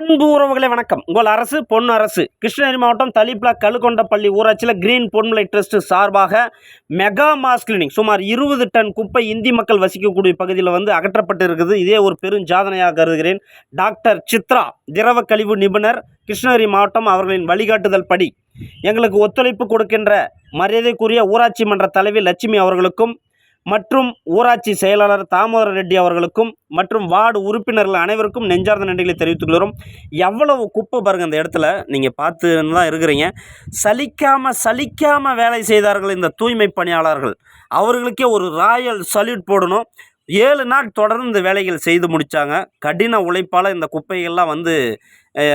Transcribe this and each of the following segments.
அன்பு உறவுகளே வணக்கம். உங்கள் அரசு பொன் அரசு கிருஷ்ணகிரி மாவட்டம் தலிப்லா கழுகொண்டப்பள்ளி ஊராட்சியில் கிரீன் பொன்மலை ட்ரஸ்ட் சார்பாக மெகா மாஸ் கிளீனிங் சுமார் இருபது டன் குப்பை இந்தி மக்கள் வசிக்கக்கூடிய பகுதியில் வந்து அகற்றப்பட்டு இருக்குது இதே ஒரு பெரும் ஜாதனையாக கருதுகிறேன். டாக்டர் சித்ரா திரவ கழிவு நிபுணர் கிருஷ்ணகிரி மாவட்டம் அவர்களின் வழிகாட்டுதல் படி. எங்களுக்கு ஒத்துழைப்பு கொடுக்கின்ற மரியாதைக்குரிய ஊராட்சி மன்ற தலைவி லட்சுமி அவர்களுக்கும் மற்றும் ஊராட்சி செயலாளர் தாமோதர ரெட்டி அவர்களுக்கும் மற்றும் வார்டு உறுப்பினர்கள் அனைவருக்கும் நெஞ்சார்ந்த நன்றிகளை தெரிவித்துக் கொள்கிறோம். எவ்வளவு குப்பை பாருங்கள் இந்த இடத்துல நீங்கள் பார்த்துன்னு தான் இருக்கிறீங்க. சலிக்காமல் சலிக்காமல் வேலை செய்தார்கள் இந்த தூய்மை பணியாளர்கள். அவர்களுக்கே ஒரு ராயல் சல்யூட் போடணும். ஏழு நாள் தொடர்ந்து இந்த வேலைகள் செய்து முடித்தாங்க கடின உழைப்பால் இந்த குப்பைகள்லாம் வந்து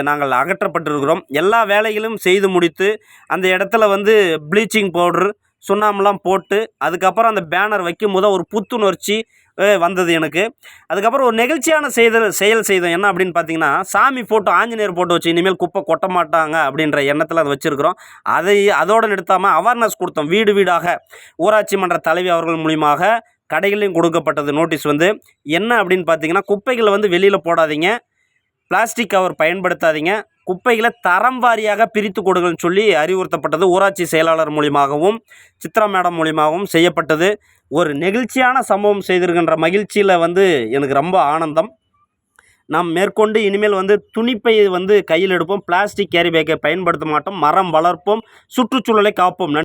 நாங்கள் அகற்றப்பட்டிருக்கிறோம். எல்லா வேலைகளும் செய்து முடித்து அந்த இடத்துல வந்து ப்ளீச்சிங் பவுட்ரு சுண்ணாம்பெலாம் போட்டு அதுக்கப்புறம் அந்த பேனர் வைக்கும் போது ஒரு புத்துணர்ச்சி வந்தது எனக்கு. அதுக்கப்புறம் ஒரு நெகிழ்ச்சியான செய்தல் செயல் செய்தோம். என்ன அப்படின்னு பார்த்தீங்கன்னா சாமி ஃபோட்டோ ஆஞ்சநேயர் ஃபோட்டோ வச்சு இனிமேல் குப்பை கொட்ட மாட்டாங்க அப்படின்ற எண்ணத்தில் அதை வச்சுருக்கிறோம். அதை அதோடு நிறுத்தாமல் அவேர்னஸ் கொடுத்தோம். வீடு வீடாக ஊராட்சி மன்ற தலைவி அவர்கள் மூலியமாக கடைகளையும் கொடுக்கப்பட்டது நோட்டீஸ் வந்து. என்ன அப்படின்னு பார்த்தீங்கன்னா குப்பைகளை வந்து வெளியில் போடாதீங்க. பிளாஸ்டிக் கவர் பயன்படுத்தாதீங்க. குப்பைகளை தரம் வாரியாக பிரித்து கொடுங்கன்னு சொல்லி அறிவுறுத்தப்பட்டது ஊராட்சி செயலாளர் மூலியமாகவும் சித்ரா மேடம் மூலியமாகவும் செய்யப்பட்டது. ஒரு நெகிழ்ச்சியான சம்பவம் செய்திருக்கின்ற மகிழ்ச்சியில் வந்து எனக்கு ரொம்ப ஆனந்தம். நாம் மேற்கொண்டு இனிமேல் வந்து துணிப்பை வந்து கையில் எடுப்போம். பிளாஸ்டிக் கேரி பேக்கை பயன்படுத்த மாட்டோம். மரம் வளர்ப்போம். சுற்றுச்சூழலை காப்போம்.